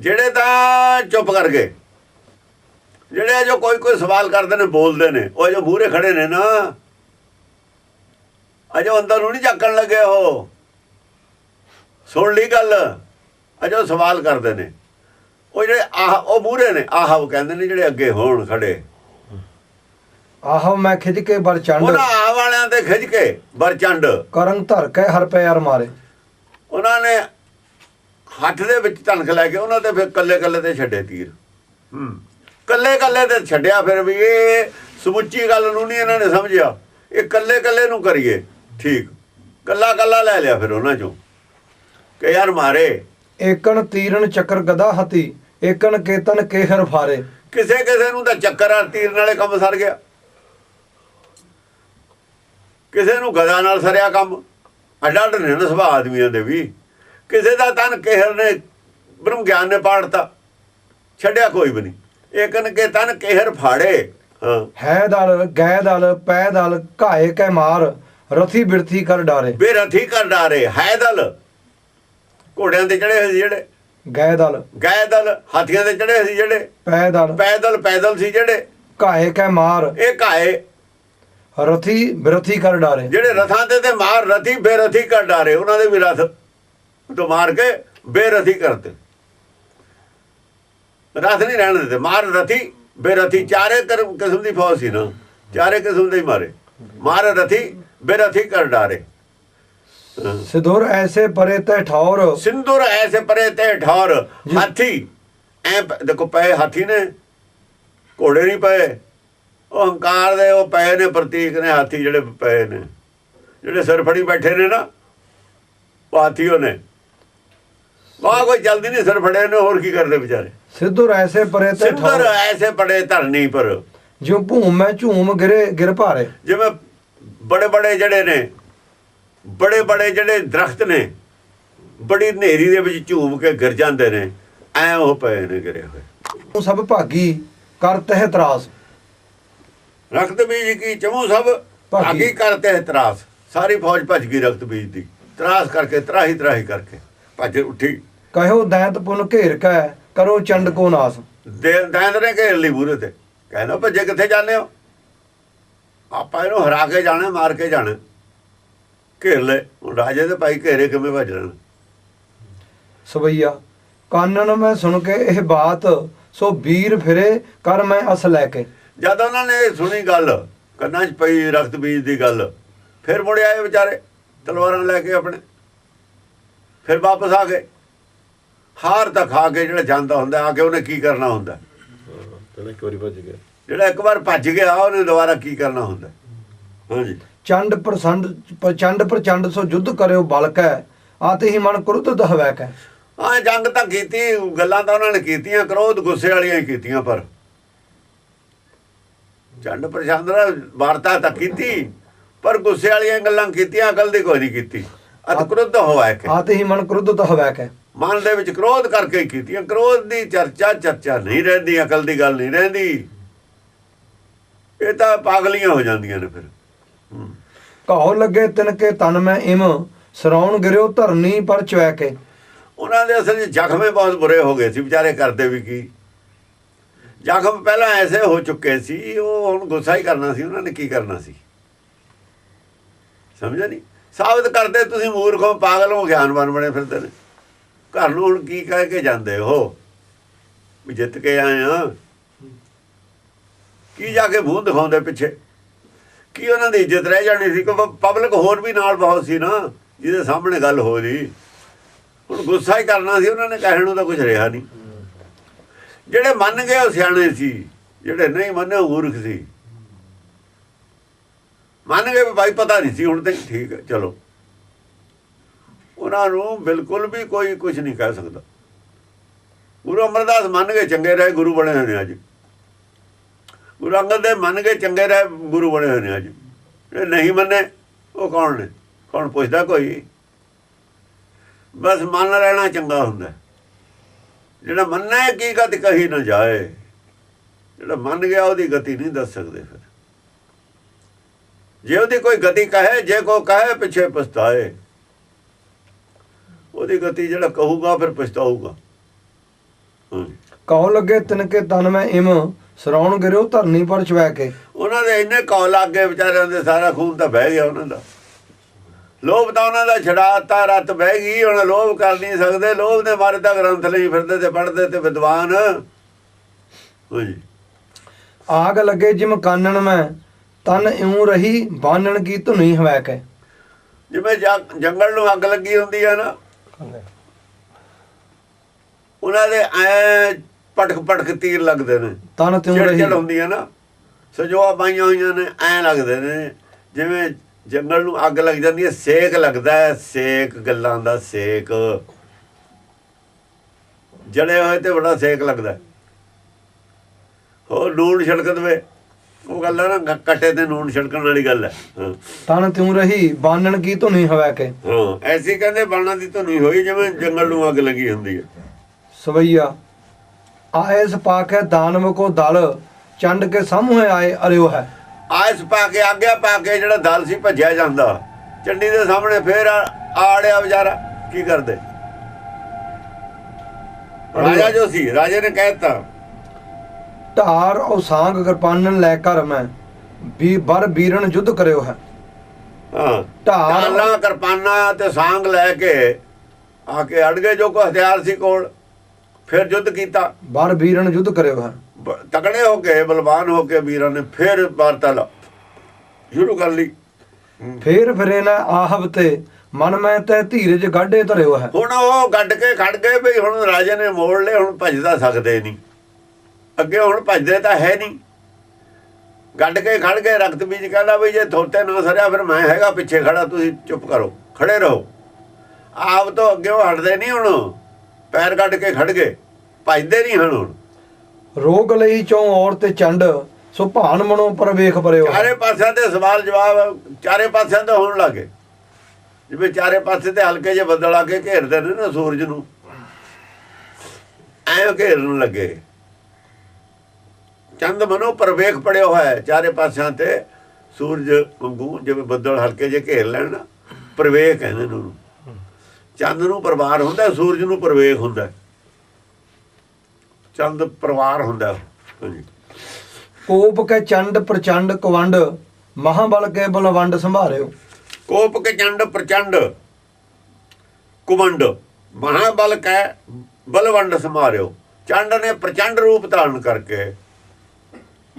ਜਿਹੜੇ ਤਾਂ ਚੁੱਪ ਕਰ ਗਏ। ਜਿਹੜੇ ਜੋ ਕੋਈ ਕੋਈ ਸਵਾਲ ਕਰਦੇ ਨੇ ਬੋਲਦੇ ਨੇ ਉਹ ਜੋ ਮੂਹਰੇ ਖੜੇ ਨੇ ਨਾ ਅਜੋ ਅੰਦਰ ਨੂੰ ਨਹੀਂ ਝਾਕਣ ਲੱਗੇ ਉਹ। ਸੁਣ ਲਈ ਗੱਲ ਅਜੋ ਸਵਾਲ ਕਰਦੇ ਨੇ। ਉਹ ਜਿਹੜੇ ਆਹ ਉਹ ਮੂਹਰੇ ਨੇ ਆਹ ਉਹ ਕਹਿੰਦੇ ਨੇ ਜਿਹੜੇ ਅੱਗੇ ਹੋਣ ਖੜੇ। ਆਹੋ ਮੈਂ ਖਿੱਚ ਕੇ ਬਲ ਚੰਡ ਉਹਨਾਂ ਆਹ ਵਾਲਿਆਂ ਤੇ ਖਿੱਚ ਕੇ ਬਰਚੰਡ। ਕਰੰਗ ਧਰ ਕੇ ਹਰ ਪੈਰ ਮਾਰੇ। ਉਹਨਾਂ ਨੇ ਹੱਥ ਦੇ ਵਿੱਚ ਧਨਕ ਲੈ ਕੇ ਉਹਨਾਂ ਤੇ ਫਿਰ ਕੱਲੇ ਕੱਲੇ ਤੇ ਛੱਡੇ ਤੀਰ। ਹੂੰ। ਕੱਲੇ ਕੱਲੇ ਤੇ ਛੱਡਿਆ ਫਿਰ ਵੀ ਇਹ ਸਮੁੱਚੀ ਗੱਲ ਨੂੰ ਨਹੀਂ ਇਹਨਾਂ ਨੇ ਸਮਝਿਆ। ਇਹ ਕੱਲੇ ਕੱਲੇ ਨੂੰ ਕਰੀਏ ਠੀਕ। ਕੱਲਾ ਕੱਲਾ ਲੈ ਲਿਆ ਫਿਰ ਉਹਨਾਂ ਚੋਂ। ਕਿ ਯਾਰ ਮਾਰੇ। ਏਕਣ ਤੀਰਨ ਚੱਕਰ ਗਦਾ ਹਤੀ ਏਕਣ ਕੇਤਨ ਕੇਹਰ ਫਾਰੇ। ਕਿਸੇ ਕਿਸੇ ਨੂੰ ਤਾਂ ਚੱਕਰ ਆ ਤੀਰ ਨਾਲੇ ਕੰਮ ਸਰ ਗਿਆ। ਕਿਸੇ ਨੂੰ ਗਦਾ ਨਾਲ ਸਰਿਆ ਕੰਮ। ਅੱਡ ਅੱਡ ਨਾ ਸੁਭਾਅ ਆਦਮੀਆਂ ਦੇ ਵੀ। ਕਿਸੇ ਦਾ ਤਨ ਕਹਿਰ ਨੇ ਬ੍ਰਹਮ ਗਿਆਨ ਨੇ ਪਾੜਤਾ ਛੱਡਿਆ ਕੋਈ ਵੀ ਨਹੀਂ। ਏਕਨ ਕੇ ਤਨ ਕਹਿਰ ਫਾੜੇ? ਹਾਂ। ਦਲ ਗੈ ਦਲ ਪੈ ਦਲ ਘਾਏ ਕੈ ਮਾਰ ਰਥੀ ਬਿਰਥੀ ਕਰ ਡਾਰੇ। ਬੇਰਥੀ ਕਰ ਡਾਰੇ ਹੈ ਦਲ। ਘੋੜਿਆਂ ਤੇ ਚੜੇ ਹੋਏ ਸੀ ਜਿਹੜੇ। ਗੈ ਦਲ। ਗਾਇ ਦਲ ਹਾਥੀਆਂ ਤੇ ਚੜੇ ਹੋਏ ਸੀ ਜਿਹੜੇ। ਪੈ ਦਲ। ਪੈਦਲ ਪੈਦਲ ਸੀ ਜਿਹੜੇ। ਘਾਏ ਕੈ ਮਾਰ। ਇਹ ਘਾਏ। ਰਥੀ ਬਿਰਥੀ ਕਰ ਡਾਰੇ। ਜਿਹੜੇ ਰਥਾਂ ਤੇ ਤੇ ਮਾਰ ਰਥੀ ਬੇਰਥੀ ਕਰ ਡਾਰੇ ਉਹਨਾਂ ਦੇ ਵੀ ਰਥ। ਤੋਂ ਮਾਰ ਕੇ ਬੇਰਥੀ ਕਰਤੇ ਰਥ ਨਹੀਂ ਰਹਿਣ ਦਿੱਤੇ ਮਾਰ ਰਥੀ ਬੇਰਥੀ ਚਾਰੇ ਕਿਸਮ ਦੀ ਫੌਜ ਸੀ ਨਾ ਚਾਰੇ ਕਿਸਮ ਦੇ ਮਾਰੇ। ਮਾਰ ਰਥੀ ਬੇਰਥੀ ਕਰ ਡਾਰੇ। ਸਿਧੁਰ ਐਸੇ ਪਰੇ ਤੈ ਠੌਰ। ਸਿੰਦੂਰ ਐਸੇ ਪਰੇ ਤੇ ਠੌਰ। ਹਾਥੀ। ਐ ਦੇਖੋ ਪਏ ਹਾਥੀ ਨੇ ਘੋੜੇ ਨਹੀਂ ਪਏ। ਉਹ ਹੰਕਾਰ ਦੇ ਉਹ ਪਏ ਨੇ ਪ੍ਰਤੀਕ ਨੇ ਹਾਥੀ ਜਿਹੜੇ ਪਏ ਨੇ। ਜਿਹੜੇ ਸਿਰ ਫੜੀ ਬੈਠੇ ਨੇ ਨਾ ਉਹ ਹਾਥੀ ਉਹ ਨੇ। ਵਾਹ ਕੋਈ ਜਲਦੀ ਨਹੀਂ ਸਿਰ ਫੜੇ ਨੇ ਹੋਰ ਕੀ ਕਰਦੇ ਵਿਚਾਰੇ? ਸਿਧੁਰ ਐਸੇ ਪਰੇ ਤੈ ਠੌਰ ਐਸੇ ਬੜੇ ਧਰਨੀ ਪਰ। ਜਿਉ ਭੂਮ ਝੂਮ ਗਿਰੇ ਗਿਰ ਭਾਰੇ। ਜਿਵੇਂ ਬੜੇ ਬੜੇ ਜਿਹੜੇ ਨੇ ਬੜੇ ਬੜੇ ਜਿਹੜੇ ਦਰਖਤ ਨੇ ਬੜੀ ਹਨੇਰੀ ਦੇ ਵਿੱਚ ਝੂਮ ਕੇ ਗਿਰ ਜਾਂਦੇ ਨੇ ਐ ਉਹ ਪਏ ਨੇ ਗਿਰੇ ਹੋਏ। ਤੂੰ ਸਭ ਭਾਗੀ ਕਰ ਤਹਿ ਤਰਾਸ। ਰਖਤ ਬੀਜ ਕੀ ਚਮੂ ਸਭ? ਭਾਗੀ। ਭਾਗੀ ਕਰਤੇ ਹੈ ਤਰਾਸ। ਸਾਰੀ ਫੌਜ ਭੱਜ ਗਈ ਰਖਤ ਬੀਜ ਦੀ। ਤਰਾਸ ਕਰਕੇ ਤਰਾਹੀ ਤਰਾਹੀ ਕਰਕੇ। ਭੱਜ ਉੱਠੀ। ਕਹਿਓ ਦੈਂਤ ਪੁਨ ਘੇਰ ਕੈ ਕਰੋ ਚੰਡ ਕੋ ਨਾਸ। ਦੇ ਦੈਂਦ ਨੇ ਘੇਰ ਲਈ ਬੂਰੇ ਤੇ। ਕਹਿੰਦਾ ਭੱਜੇ ਕਿੱਥੇ ਜਾਂਦੇ ਹੋ? ਆਪਾਂ ਇਹਨੂੰ ਹਰਾ ਕੇ ਜਾਣਾ ਮਾਰ ਕੇ ਜਾਣਾ। ਘੇਰ ਲੈ। ਰਾਜੇ ਦੇ ਭਾਈ ਘੇਰੇ ਕਿਵੇਂ ਭੱਜ ਲੈਣ? ਸਵਈਆ ਕਾਨਨ ਮੈਂ ਸੁਣ ਕੇ ਇਹ ਬਾਤ ਸੋ ਵੀਰ ਫਿਰੇ ਕਰ ਮੈਂ ਅਸ ਲੈ ਕੇ। ਜਦ ਉਹਨਾਂ ਨੇ ਇਹ ਸੁਣੀ ਗੱਲ ਕੰਨਾਂ 'ਚ ਪਈ ਰਖਤ ਬੀਜ ਦੀ ਗੱਲ ਫਿਰ ਮੁੜ ਆਏ ਵਿਚਾਰੇ ਤਲਵਾਰਾਂ ਲੈ ਕੇ ਆਪਣੇ। ਫਿਰ ਵਾਪਸ ਆ ਗਏ। ਹਾਰ ਤਾਂ ਖਾ ਕੇ ਜਿਹੜਾ ਜਾਂਦਾ ਹੁੰਦਾ ਆ ਕੇ ਉਹਨੇ ਕੀ ਕਰਨਾ ਹੁੰਦਾ? ਪਹਿਲਾਂ ਇੱਕ ਵਾਰੀ ਭੱਜ ਗਿਆ। ਜਿਹੜਾ ਇੱਕ ਵਾਰ ਭੱਜ ਗਿਆ ਉਹਨੇ ਦੁਬਾਰਾ ਕੀ ਕਰਨਾ ਹੁੰਦਾ? ਹਾਂਜੀ। ਚੰਡ ਪ੍ਰਸੰਡ ਪ੍ਰਚੰਡ ਪ੍ਰਚੰਡ ਸੋ ਯੁੱਧ ਕਰਿਓ ਬਲ ਕੈ ਆਤੇ ਹੀ ਮਨ ਕ੍ਰੁੱਧ ਦਹਵੈ ਕੈ ਹਾਂ ਜੰਗ ਤਾਂ ਕੀਤੀ ਗੱਲਾਂ ਤਾਂ ਉਹਨਾਂ ਨੇ ਕੀਤੀਆਂ ਕ੍ਰੋਧ ਗੁੱਸੇ ਵਾਲੀਆਂ ਹੀ ਕੀਤੀਆਂ ਪਰ ਚੰਡ ਨਾਲ ਵਾਰਤਾ ਤਾਂ ਕੀਤੀ ਪਰ ਗੁੱਸੇ ਵਾਲੀਆਂ ਗੱਲਾਂ ਕੀਤੀਆਂ ਅਕਲ ਦੀ ਕੋਈ ਨਹੀਂ ਕੀਤੀ। ਅਤ ਕ੍ਰੋਧ ਹੋਇਆ ਕਿ ਆਤੇ ਹੀ ਮਨ ਕ੍ਰੁੱਧ ਦਹਵੈ ਕੈ ਮਨ ਦੇ ਵਿੱਚ ਕ੍ਰੋਧ ਕਰਕੇ ਹੀ ਕੀਤੀਆਂ। ਕ੍ਰੋਧ ਦੀ ਚਰਚਾ ਚਰਚਾ ਨਹੀਂ ਰਹਿੰਦੀ ਅਕਲ ਦੀ ਗੱਲ ਨਹੀਂ ਰਹਿੰਦੀ। ਇਹ ਤਾਂ ਪਾਗਲੀਆਂ ਹੋ ਜਾਂਦੀਆਂ ਨੇ ਫਿਰ। ਕਹੋ ਲੱਗੇ ਤਿਨ ਕੇ ਤਨ ਮੈਂ ਇਮ ਸਰਾਉਣ ਗਿਰਿਓ ਧਰਨੀ ਪਰ ਚਵੈ ਕੇ। ਉਹਨਾਂ ਦੇ ਅਸਲ ਜ਼ਖਮੇ ਬਹੁਤ ਬੁਰੇ ਹੋ ਗਏ ਸੀ ਵਿਚਾਰੇ ਕਰਦੇ ਵੀ ਕੀ। ਜ਼ਖਮ ਪਹਿਲਾਂ ਐਸੇ ਹੋ ਚੁੱਕੇ ਸੀ ਉਹ ਹੁਣ ਗੁੱਸਾ ਹੀ ਕਰਨਾ ਸੀ ਉਹਨਾਂ ਨੇ ਕੀ ਕਰਨਾ ਸੀ? ਸਮਝਿਆ ਨਹੀਂ ਸਾਬਤ ਕਰਦੇ ਤੁਸੀਂ ਮੂਰਖ ਪਾਗਲ ਹੋ ਗਿਆਨਵਾਨ ਬਣੇ ਫਿਰਦੇ ਨੇ। ਘਰ ਨੂੰ ਹੁਣ ਕੀ ਕਹਿ ਕੇ ਜਾਂਦੇ ਹੋ? ਵੀ ਜਿੱਤ ਕੇ ਆਏ ਆ। ਕੀ ਜਾ ਕੇ ਮੂੰਹ ਦਿਖਾਉਂਦੇ ਪਿੱਛੇ? ਕੀ ਉਹਨਾਂ ਦੀ ਇੱਜ਼ਤ ਰਹਿ ਜਾਣੀ ਸੀ? ਕਿ ਪਬਲਿਕ ਹੋਰ ਵੀ ਨਾਲ ਬਹੁਤ ਸੀ ਨਾ, ਜਿਹਦੇ ਸਾਹਮਣੇ ਗੱਲ ਹੋ ਰਹੀ। ਹੁਣ ਗੁੱਸਾ ਹੀ ਕਰਨਾ ਸੀ, ਉਹਨਾਂ ਨੇ ਕਹਿਣ ਨੂੰ ਤਾਂ ਕੁਝ ਰਿਹਾ ਨਹੀਂ। ਜਿਹੜੇ ਮੰਨ ਗਏ ਉਹ ਸਿਆਣੇ ਸੀ, ਜਿਹੜੇ ਨਹੀਂ ਮੰਨੇ ਉਹ ਮੂਰਖ ਸੀ। ਮੰਨ ਗਏ ਵੀ ਭਾਈ ਪਤਾ ਨਹੀਂ ਸੀ, ਹੁਣ ਤੇ ਠੀਕ ਹੈ, ਚਲੋ। ਉਹਨਾਂ ਨੂੰ ਬਿਲਕੁਲ ਵੀ ਕੋਈ ਕੁਝ ਨਹੀਂ ਕਹਿ ਸਕਦਾ। ਗੁਰੂ ਅਮਰਦਾਸ ਮੰਨ ਗਏ ਚੰਗੇ ਰਹੇ, ਗੁਰੂ ਬਣੇ ਹੋਏ ਨੇ ਅੱਜ। ਗੁਰੂ ਅੰਗਦ ਦੇ ਮੰਨ ਗਏ ਚੰਗੇ ਰਹੇ, ਗੁਰੂ ਬਣੇ ਹੋਏ ਨੇ ਅੱਜ। ਜਿਹੜੇ ਨਹੀਂ ਮੰਨੇ, ਉਹ ਕੌਣ ਨੇ? ਕੌਣ ਪੁੱਛਦਾ ਕੋਈ? ਬਸ ਮੰਨ ਲੈਣਾ ਚੰਗਾ ਹੁੰਦਾ। ਜਿਹੜਾ ਮੰਨੇ, ਕੀ ਗਤ ਕਹੀ ਨਾ ਜਾਏ। ਜਿਹੜਾ ਮੰਨ ਗਿਆ, ਉਹਦੀ ਗਤੀ ਨਹੀਂ ਦੱਸ ਸਕਦੇ ਫਿਰ। ਜੇ ਉਹਦੀ ਕੋਈ ਗਤੀ ਕਹੇ, ਜੇ ਕੋ ਕਹੇ, ਪਿੱਛੇ ਪਛਤਾਏ। ਉਹਦੀ ਗਤੀ ਜਿਹੜਾ ਕਹੂਗਾ ਫਿਰ ਪਛਤਾਊਗਾ। ਕਉ ਲੱਗੇ ਤਿਨਕੇ ਤਨ ਮੈਂ ਇਮ ਸਰਾਉਣ ਗਿਰਿਓ ਧਰਨੀ ਪਰ ਚਵੈ ਕੇ। ਉਹਨਾਂ ਦੇ ਇੰਨੇ ਕੌਲ ਲੱਗ ਵਿਚਾਰਿਆਂ ਦੇ ਸਾਰਾ ਖੂਨ ਤਾਂ ਬਹਿ ਗਿਆ ਉਹਨਾਂ ਦਾ। ਲੋਭ ਤਾਂ ਉਹਨਾਂ ਦਾ ਛੜਾਤਾ ਰਤ ਬਹਿ ਗਈ ਹੁਣ ਲੋਭ ਕਰ ਨਹੀਂ ਸਕਦੇ। ਲੋਭ ਦੇ ਮਾਰੇ ਤਾਂ ਗ੍ਰੰਥ ਲਈ ਫਿਰਦੇ ਤੇ ਪੜ੍ਹਦੇ ਤੇ ਵਿਦਵਾਨ। ਹਾਂਜੀ। ਆਗ ਲੱਗੇ ਜਿਮ ਕਾਨਣ ਮੈਂ ਤਨ ਇਉਂ ਰਹੀ ਬਾਨਣ ਕੀ ਧੁਨੀ ਹਵੈ ਕੇ। ਜਿਵੇਂ ਜੰਗ- ਜੰਗਲ ਨੂੰ ਅੱਗ ਲੱਗੀ ਹੁੰਦੀ ਆ ਨਾ ਉਹਨਾਂ ਦੇ ਐ ਪਟਕ ਪਟਕ ਤੀਰ ਲੱਗਦੇ ਨੇ। ਤਨ ਤਿਉ ਚੜ ਰਹੀ। ਚੜ ਹੁੰਦੀ ਆ ਨਾ। ਸਜੋਆ ਪਾਈਆਂ ਹੋਈਆਂ ਨੇ ਐ ਲੱਗਦੇ ਨੇ। ਜਿਵੇਂ ਜੰਗਲ ਨੂੰ ਅੱਗ ਲੱਗ ਜਾਂਦੀ ਹੈ ਸੇਕ ਲੱਗਦਾ ਹੈ। ਸੇਕ ਗੱਲਾਂ ਦਾ ਸੇਕ। ਜਲੇ ਹੋਏ ਤੇ ਬੜਾ ਸੇਕ ਲੱਗਦਾ। ਹੋਰ ਨੂਨ ਛਿੜਕ ਦਵੇ। ਉਹ ਗੱਲ ਹੈ ਨਾ ਕੱਟੇ ਤੇ ਨੂਨ ਛਿੜਕਣ ਵਾਲੀ ਗੱਲ ਹੈ। ਤਨ ਤਿਉ ਰਹੀ ਬਾਨਣ ਕੀ ਧੁਨੀ ਹਵੈ ਕੇ? ਹਾਂ ਐਸੀ ਕਹਿੰਦੇ ਬਾਣਾ ਦੀ ਧੁਨੀ ਹੋਈ ਜਿਵੇਂ ਜੰਗਲ ਨੂੰ ਅੱਗ ਲੱਗੀ ਹੁੰਦੀ ਹੈ ਸਵਈਆ ਆਇਸ ਪਾਖੈ ਦਾਨਵ ਕੋ ਦਲ ਚੰਡ ਕੇ ਸਾਹਮਣੇ ਆਏ ਅਰਿਓ ਹੈ। ਆਇਸ ਪਾ ਕੇ ਆਗਿਆ ਪਾ ਕੇ ਜਿਹੜਾ ਦਲ ਸੀ ਭੱਜਿਆ ਜਾਂਦਾ ਚੰਡੀ ਦੇ ਸਾਹਮਣੇ ਫੇਰ ਆੜਿਆ ਵਿਚਾਰਾ ਕੀ ਕਰਦੇ? ਰਾਜਾ ਜੋ ਸੀ ਰਾਜੇ ਨੇ ਕਹਿਤਾ ਢਾਰ ਉਹ ਸਾੰਗ ਕਿਰਪਾਨਨ ਲੈ ਕਰ ਮੈਂ ਵੀ ਬਰ ਬੀਰਨ ਯੁੱਧ ਕਰਿਓ ਹੈ। ਹਾਂ। ਢਾਲ- ਢਾਲਾਂ ਕਿਰਪਾਨਾਂ ਤੇ ਸਾਂਗ ਲੈ ਕੇ ਆ ਕੇ ਅੜ ਗਏ ਜੋ ਕੋ ਹਥਿਆਰ ਸੀ ਕੋਲ ਫਿਰ ਯੁੱਧ ਕੀਤਾ। ਬਰ ਬੀਰਨ ਯੁੱਧ ਕਰਿਓ ਹੈ। ਬ- ਤਕੜੇ ਹੋ ਕੇ ਬਲਵਾਨ ਹੋ ਕੇ ਵੀਰਾਂ ਨੇ ਫਿਰ ਵਾਰਤਾਲਾਪ ਸ਼ੁਰੂ ਕਰ ਲਈ। ਫੇਰ ਫਿਰੇ ਨਾ ਆਹਬ ਤੇ ਮਨ ਮੈਂ ਤੇ ਧੀਰਜ ਗਾਢੇ ਧਰਿਓ ਹੈ। ਹੁਣ ਉਹ ਗੱਡ ਕੇ ਖੜ ਗਏ ਵੀ ਹੁਣ ਰਾਜੇ ਨੇ ਮੋੜ ਲਏ ਹੁਣ ਭੱਜਦਾ ਸਕਦੇ ਨਹੀਂ। ਅੱਗੇ ਹੁਣ ਭੱਜਦੇ ਤਾਂ ਹੈ ਨਹੀਂ। ਗੱਡ ਕੇ ਖੜ ਗਏ ਰਕਤ ਬੀਜ ਕਹਿੰਦਾ ਵੀ ਜੇ ਥੋਤੇ ਨਾ ਸਰਿਆ ਫਿਰ ਮੈਂ ਹੈਗਾ ਪਿੱਛੇ ਖੜਾ ਤੁਸੀਂ ਚੁੱਪ ਕਰੋ ਖੜੇ ਰਹੋ। ਆਪ ਤੋਂ ਅੱਗੇ ਉਹ ਹਟਦੇ ਨਹੀਂ ਹੁਣ ਪੈਰ ਗੱਡ ਕੇ ਖੜ ਗਏ ਭੱਜਦੇ ਨਹੀਂ ਹੁਣ ਰੋਗ ਲਈ ਚੋਂ ਔਰ ਤੇ ਚੰਡ ਸੋ ਭਾਨ ਮਨੋ ਪਰ ਵੇਖ ਪਰਿਓ। ਚਾਰੇ ਪਾਸਿਆਂ ਤੇ ਸਵਾਲ ਜਵਾਬ ਚਾਰੇ ਪਾਸਿਆਂ ਤੋਂ ਹੋਣ ਲੱਗੇ ਜਿਵੇਂ ਚਾਰੇ ਪਾਸੇ ਤੇ ਹਲਕੇ ਜਿਹੇ ਬੱਦਲ ਆ ਕੇ ਘੇਰਦੇ ਨੇ ਨਾ ਸੂਰਜ ਨੂੰ ਐਂ ਘੇਰਨ ਲੱਗੇ। ਚੰਦ ਮਨੋ ਪ੍ਰਵੇਖ ਪੜਿਆ ਹੋਇਆ ਹੈ ਚਾਰੇ ਪਾਸਿਆਂ ਤੇ ਸੂਰਜ ਵਾਂਗੂ ਜਿਵੇਂ ਬੱਦਲ ਹਲਕੇ ਜਿਹੇ ਘੇਰ ਲੈਣ ਨਾ ਪ੍ਰਵੇਖ ਕਹਿੰਦੇ ਨੇ। ਚੰਦ ਨੂੰ ਪਰਿਵਾਰ ਹੁੰਦਾ ਸੂਰਜ ਨੂੰ ਪ੍ਰਵੇਖ ਹੁੰਦਾ ਚੰਦ ਪਰਿਵਾਰ ਹੁੰਦਾ ਹਾਂਜੀ। ਕੋਪ ਕੇ ਚੰਡ ਪ੍ਰਚੰਡ ਕਵੰਡ ਮਹਾਬਲ ਕੇ ਬਲਵੰਡ ਸੰਭਾਰਿਓ। ਕੋਪ ਕੇ ਚੰਡ ਪ੍ਰਚੰਡ ਕੁਮੰਡ ਮਹਾਬਲ ਕੈ ਬਲਵੰਡ ਸਮਾਰਿਓ ਚੰਡ ਨੇ ਪ੍ਰਚੰਡ ਰੂਪ ਧਾਰਨ ਕਰਕੇ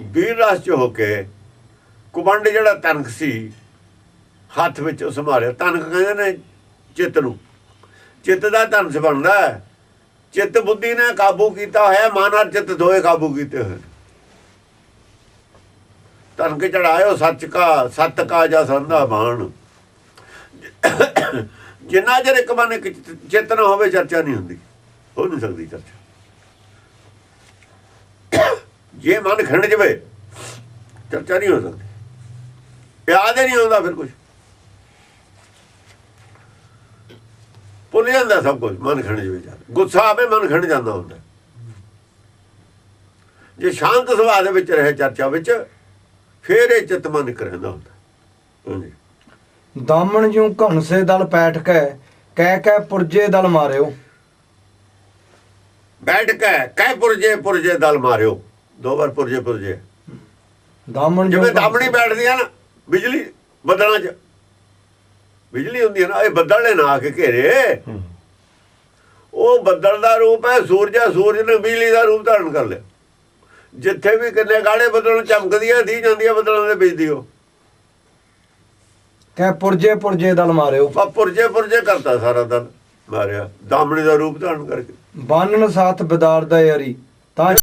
ਵੀਰ ਰਸ ਚ ਹੋ ਕੇ ਕੁਮੰਡ ਜਿਹੜਾ ਤਨਕ ਸੀ, ਹੱਥ ਵਿੱਚ ਉਹ ਸੰਭਾਲਿਆ ਤਨਕ ਕਹਿੰਦੇ ਨੇ ਚਿੱਤ ਨੂੰ। ਚਿੱਤ ਦਾ ਧਨਸ ਬਣਦਾ ਹੈ। ਚਿੱਤ ਬੁੱਧੀ ਨੇ ਕਾਬੂ ਕੀਤਾ ਹੋਇਆ, ਮਨ ਔਰ ਚਿੱਤ ਦੋਏ ਕਾਬੂ ਕੀਤੇ ਹੋਏ ਤਨਕ ਚੜਾਇਓ ਸੱਚ ਕਾ, ਸਤ ਕਾ ਜਾ ਸੰਧਾ ਬਾਣ। ਜਿੰਨਾ ਚਿਰ ਇੱਕ ਮਨ ਇੱਕ ਚਿੱਤ- ਚਿੱਤ ਨਾ ਹੋਵੇ, ਚਰਚਾ ਨਹੀਂ ਹੁੰਦੀ। ਹੋ ਨਹੀਂ ਸਕਦੀ ਚਰਚਾ। ਜੇ ਮਨ ਖੰਡ ਜਵੇ ਚਰਚਾ ਨਹੀਂ ਹੋ ਸਕਦੀ। ਯਾਦ ਨਹੀਂ ਆਉਂਦਾ ਫਿਰ ਕੁਝ ਭੁੱਲ ਜਾਂਦਾ ਸਭ ਕੁਝ ਮਨ ਖੰਡ ਜਵੇ ਜਾ ਗੁੱਸਾ ਆਵੇ ਮਨ ਖੰਡ ਜਾਂਦਾ ਹੁੰਦਾ। ਜੇ ਸ਼ਾਂਤ ਸੁਭਾਅ ਦੇ ਵਿੱਚ ਰਹੇ ਚਰਚਾ ਵਿੱਚ ਫਿਰ ਇਹ ਚਿੱਤ ਮਨ ਇੱਕ ਰਹਿੰਦਾ ਹੁੰਦਾ। ਹਾਂਜੀ। ਦਾਮਣ ਜਿਉ ਘਣਸੇ ਦਲ ਪੈਠ ਕੇ ਕਹਿ ਕਹਿ ਪੁਰਜੇ ਦਲ ਮਾਰਿਓ। ਬੈਠ ਕੇ ਕਹਿ ਪੁਰਜੇ ਪੁਰਜੇ ਦਲ ਮਾਰਿਓ। ਦੋ ਵਾਰ ਪੁਰਜੇ ਪੁਰਜੇ। ਦਾਮਣ ਜਿਵੇਂ ਦਾਮਣੀ ਬੈਠਦੀ ਆ ਨਾ ਬਿਜਲੀ ਬੱਦਲਾਂ 'ਚ। ਬਿਜਲੀ ਹੁੰਦੀ ਹੈ ਨਾ ਇਹ ਬੱਦਲ ਨੇ ਨਾ ਆ ਕੇ ਘੇਰੇ। ਉਹ ਬੱਦਲ ਦਾ ਰੂਪ ਹੈ ਸੂਰਜ ਹੈ ਸੂਰਜ ਨੇ ਬਿਜਲੀ ਦਾ ਰੂਪ ਧਾਰਨ ਕਰ ਲਿਆ। ਜਿੱਥੇ ਵੀ ਕਿੰਨੇ ਗਾੜੇ ਬੱਦਲ ਚਮਕਦੀ ਹੈ ਦੀ ਜਾਂਦੀ ਹੈ ਬੱਦਲਾਂ ਦੇ ਵਿੱਚ ਦੀ ਉਹ। ਕਹਿ ਪੁਰਜੇ ਪੁਰਜੇ ਦਲ ਮਾਰਿਓ। ਪੁਰਜੇ ਪੁਰਜੇ ਕਰਤਾ ਸਾਰਾ ਦਿਨ ਮਾਰਿਆ। ਦਾਮਣੀ ਦਾ ਰੂਪ ਧਾਰਨ ਕਰਕੇ। ਬਾਨਣ ਸਾਥ ਬਿਦਾਰ ਦਾ ਯਾਰੀ। ਤਾਂ